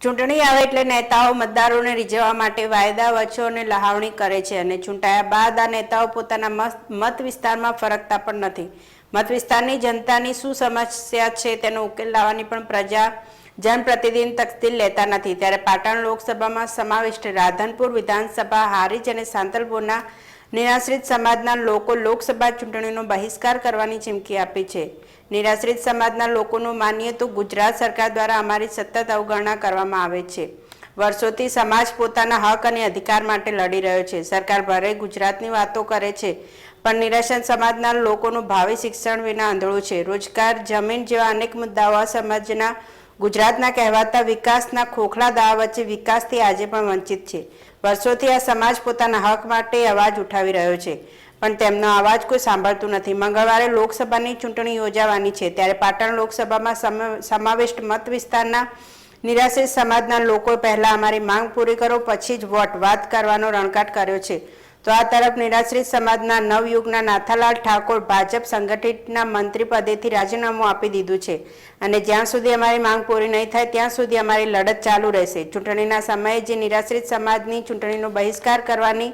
ચૂંટણી આવે એટલે નેતાઓ મતદારોને રીઝવવા માટે વાયદા, વચો અને લહાવણી કરે છે અને ચૂંટાયા બાદ આ નેતાઓ પોતાના મત- વિસ્તારમાં ફરકતા પણ નથી. મત વિસ્તારની જનતાની શું સમસ્યા છે તેનો ઉકેલ લાવવાની પણ પ્રજા જનપ્રતિનિધિ તકતીલ લેતા નથી. ત્યારે પાટણ લોકસભામાં સમાવિષ્ટ રાધનપુર વિધાનસભા, હારીજ અને સાંતલપુરના નિરાશ્રિત સમાજના લોકો લોકસભા ચૂંટણીનો બહિષ્કાર કરવાની ચીમકી આપી છે. નિરાશ્રિત સમાજના લોકોનું માનીએ તો ગુજરાત સરકાર દ્વારા અમારી સતત અવગણના કરવામાં આવે છે. વર્ષોથી સમાજ પોતાના હક અને અધિકાર માટે લડી રહ્યો છે. સરકાર ભરે ગુજરાતની વાતો કરે છે, પણ નિરાશ્રિત સમાજના લોકોનું ભાવિ શિક્ષણ વિના આંધળું છે. રોજગાર, જમીન જેવા અનેક મુદ્દાઓ સમાજના ગુજરાતના કહેવાતા વિકાસના ખોખલા દાવા વચ્ચે વિકાસથી આજે પણ વંચિત છે. વર્ષોથી આ સમાજ પોતાના હક માટે અવાજ ઉઠાવી રહ્યો છે. પણ તેમનો અવાજ કોઈ સાંભળતું નથી. મંગળવારે લોકસભાની ચૂંટણી યોજાવાની છે. ત્યારે પાટણ લોકસભામાં સમ- સમાવિષ્ટ મત વિસ્તારના નિરાશ્રિત સમાજના લોકો પહેલા અમારી માંગ પૂરી કરો, પછી જ વોટ. વાત કરવાનો રણકાટ કર્યો છે. તો આ તરફ નિરાશ્રિત સમાજના નવયુગના નાથાલાલ ઠાકોર ભાજપ સંગઠિતના મંત્રી પદેથી રાજીનામું આપી દીધું છે. અને જ્યાં સુધી અમારી માંગ પૂરી નહીં થાય, ત્યાં સુધી અમારી લડત ચાલુ રહેશે. ચૂંટણીના સમયે જે નિરાશ્રિત સમાજની ચૂંટણીનો બહિષ્કાર કરવાની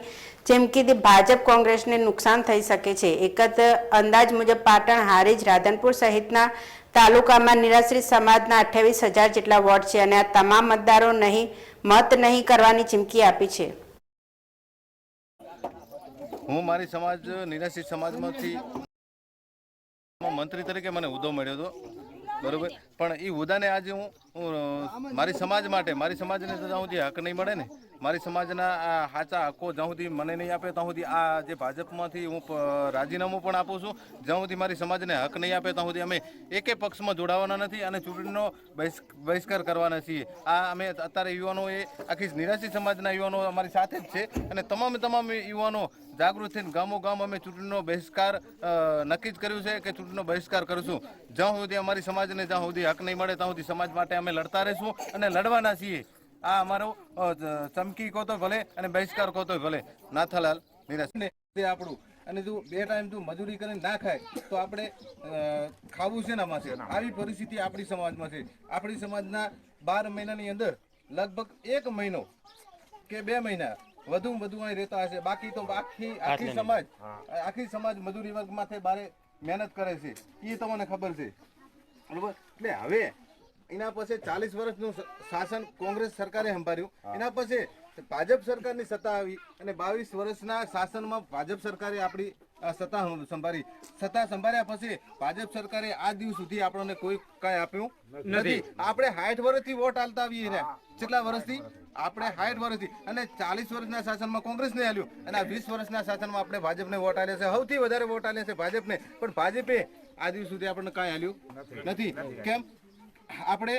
ચીમકીથી ભાજપ કોંગ્રેસને નુકસાન થઈ શકે છે, એક જ અંદાજ મુજબ પાટણ, હારીજ, રાધનપુર સહિતના તાલુકામાં નિરાશ્રિત સમાજના અઠ્યાવીસ હજાર જેટલા વોર્ડ છે અને આ તમામ મતદારો નહીં, મત નહીં કરવાની ચીમકી આપી છે. હું મારી સમાજ નિરાશ્રિત સમાજમાંથી મંત્રી તરીકે મને હોદ્દો મળ્યો હતો. બરોબર? પણ એ હોદ્દાને આજે હું મારી સમાજ માટે, મારી સમાજને હું જે હક નહીં મળે ને મારી સમાજના સાચા હકો જ્યાં સુધી મને નહીં આપે, ત્યાં સુધી આ જે ભાજપમાંથી હું રાજીનામું પણ આપું છું. જ્યાં સુધી મારી સમાજને હક નહીં આપે, ત્યાં સુધી અમે એકે પક્ષમાં જોડાવાના નથી અને ચૂંટણીનો બહિષ్- બહિષ્કાર કરવાના છીએ. આ અમે અત્યારે યુવાનો એ આખી નિરાશી સમાજના યુવાનો અમારી સાથે જ છે અને તમામે તમામ યુવાનો જાગૃત થઈને ગામો ગામ અમે ચૂંટણીનો બહિષ્કાર નક્કી જ કર્યું છે કે ચૂંટણીનો બહિષ્કાર કરીશું. જ્યાં સુધી અમારી સમાજને જ્યાં સુધી હક નહીં મળે, ત્યાં સુધી સમાજ માટે અમે લડતા રહીશું અને લડવાના છીએ. આ અમારો ચમકી કોતો ભલે અને બહિષ્કાર કોતો ભલે. નાથાલાલ નિરાશ. આપણું. અને તું બે ટાઈમ તું મજૂરી કરીને ના ખાય તો આપણે ખાવું છે ને આમાં છે? આવી પરિસ્થિતિ આપણી સમાજમાં છે. આપણી સમાજના બાર મહિનાની અંદર લગભગ એક મહિનો કે બે મહિના વધુ વધુ અહીં રહેતા હશે. બાકી તો આખી આખી સમાજ આખી સમાજ મજૂરી વર્ગ માથે બારે મહેનત કરે છે. એ તમને ખબર છે. બરોબર? એટલે હવે એના પછી ચાલીસ વર્ષનું શાસન કોંગ્રેસ સરકારે સંભાળ્યું. એના પછી ભાજપ સરકારની સત્તા આવી અને બાવીસ વર્ષના શાસનમાં ભાજપ સરકારે આપણી સત્તા સંભાળી. સત્તા સંભાળ્યા પછી ભાજપ સરકારે આ દિવસ સુધી આપણને કોઈ કાંઈ આપ્યું નથી. આપણે સાઠ વર્ષથી વોટ આલતા આવીએ ને. કેટલા વર્ષથી? આપણે સાઠ વર્ષથી. અને ચાલીસ વર્ષના શાસનમાં કોંગ્રેસને આલ્યું. અને આ વીસ વર્ષના શાસનમાં આપણે ભાજપને વોટ આલ્યા છે. સૌથી વધારે વોટ આલ્યા છે ભાજપને. પણ ભાજપે આ દિવસ સુધી આપણને કાંઈ આલ્યું નથી. કેમ? આપણે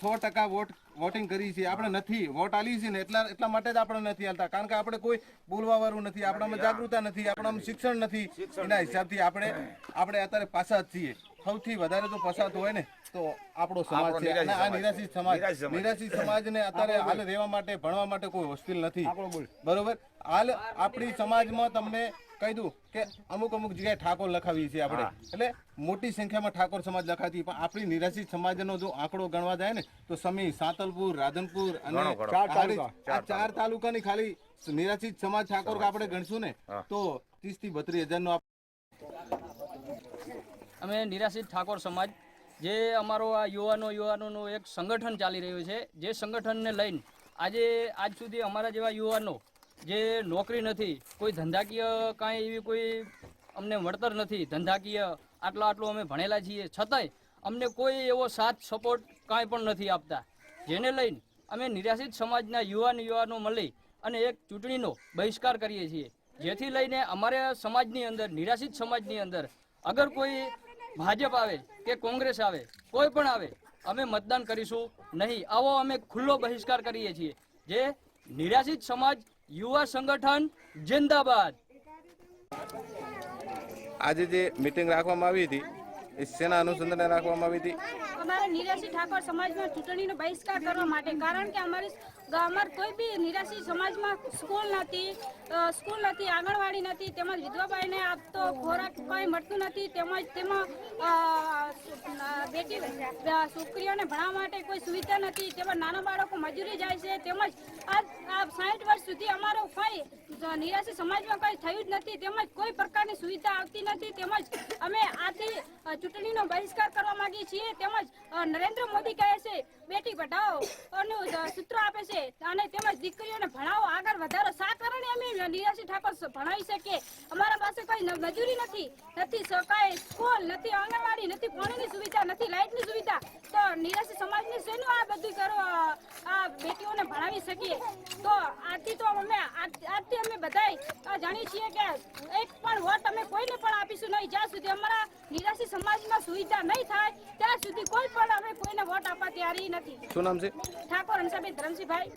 સો ટકા વોટ વોટિંગ કરી છે. આપણે નથી. વોટ આલી છે ને એટલા એટલા માટે જ આપણે નથી આલતા કારણ કે આપણે કોઈ બોલવા વાળું નથી. આપણામાં જાગૃતતા નથી. આપણામાં શિક્ષણ નથી. એના હિસાબથી આપણે આપણે અત્યારે પાછા જ છીએ. સૌથી વધારે તો પસાત હોય ને તો આપણો સમાજ છે. અને આ નિરાશિત સમાજ. નિરાશિત સમાજને અત્યારે હાલ રહેવા માટે ભણવા માટે કોઈ હોસ્ટેલ નથી. બરોબર? હાલ આપણી સમાજમાં તમને કહી દઉં કે અમુક અમુક જગ્યાએ ઠાકોર લખાવી છે આપણે. એટલે મોટી સંખ્યામાં ઠાકોર સમાજ લખાતી પણ આપણી નિરાશિત સમાજનો જો આંકડો ગણવા જાય ને તો સમી સાતલપુર રાધનપુર અને આ ચાર તાલુકાની ખાલી નિરાશિત સમાજ ઠાકોર આપણે ગણશું ને તો ત્રીસથી બત્રીસ હજાર નો અમે નિરાશિત ઠાકોર સમાજ, જે અમારો આ યુવાનો યુવાનોનું એક સંગઠન ચાલી રહ્યું છે, જે સંગઠનને લઈને આજે, આજ સુધી અમારા જેવા યુવાનો જે નોકરી નથી, કોઈ ધંધાકીય કાંઈ એવી કોઈ અમને વળતર નથી, ધંધાકીય આટલો આટલું અમે ભણેલા છીએ, છતાંય અમને કોઈ એવો સાથ, સપોર્ટ કાંઈ પણ નથી આપતા. જેને લઈને અમે નિરાશિત સમાજના યુવાન યુવાનો મળી અને એક ચૂંટણીનો બહિષ્કાર કરીએ છીએ. જેથી લઈને અમારા સમાજની અંદર, નિરાશિત સમાજની અંદર અગર કોઈ ભાજપ આવે કે કોંગ્રેસ આવે કોઈ પણ આવે અમે મતદાન કરીશું નહીં. આવો અમે ખુલ્લો બહિષ્કાર કરીએ છીએ. જે નિરાશિત સમાજ યુવા સંગઠન જિંદાબાદ. આજે જે મિટિંગ રાખવામાં આવી હતી એ સેના અનુસંધાને રાખવામાં આવી હતી. અમારા નિરાશી ઠાકોર સમાજમાં ચૂંટણીનો બહિષ્કાર કરવા માટે કારણ કે અમારી અમાર કોઈ બી નિરાશી સમાજમાં સ્કૂલ નથી સ્કૂલ નથી, આંગણવાડી નથી, તેમજ વિધવાબાઈને આપતો ખોરાક કંઈ મળતું નથી, તેમજ તેમાં બેટી છોકરીઓને ભણવા માટે કોઈ સુવિધા નથી, તેમજ નાના બાળકો મજૂરી જાય છે, તેમજ આ સાઠ વર્ષ સુધી અમારો કંઈ નિરાશી સમાજમાં કંઈ થયું જ નથી, તેમજ કોઈ પ્રકારની સુવિધા આવતી નથી, તેમજ અમે ચૂંટણીનો બહિષ્કાર કરવા માંગીએ છીએ તેમજ નરેન્દ્ર મોદી કહે છે, બેટી પઢાઓ નું સૂત્ર આપે છે અને તેમજ દીકરીઓને ભણાવો, આગળ વધારો. શા કારણે અમે નિરાશી ઠાકોર ભણાવી શકીએ? અમારા પાસે કોઈ મજૂરી નથી નથી કાંઈ સ્કૂલ, નથી આંગણવાડી, નથી પાણીની સુવિધા, નથી લાઇટની સુવિધા. તો નિરાશી સમાજને શેનું આ બધું કરો આ બેટીઓને ભણાવી શકીએ? તો આથી તો અમે આજથી અમે બધાય જાણીએ છીએ કે એક પણ વોટ અમે કોઈને પણ આપીશું નહીં. જ્યાં સુધી અમારા નિરાશી સમાજમાં સુવિધા નહીં થાય ત્યાં સુધી કોઈ પણ અમે કોઈને વોટ આપવા તૈયારી નથી. શું નામ છે? ઠાકોર હંસાબેન ધરમસિંહભાઈ.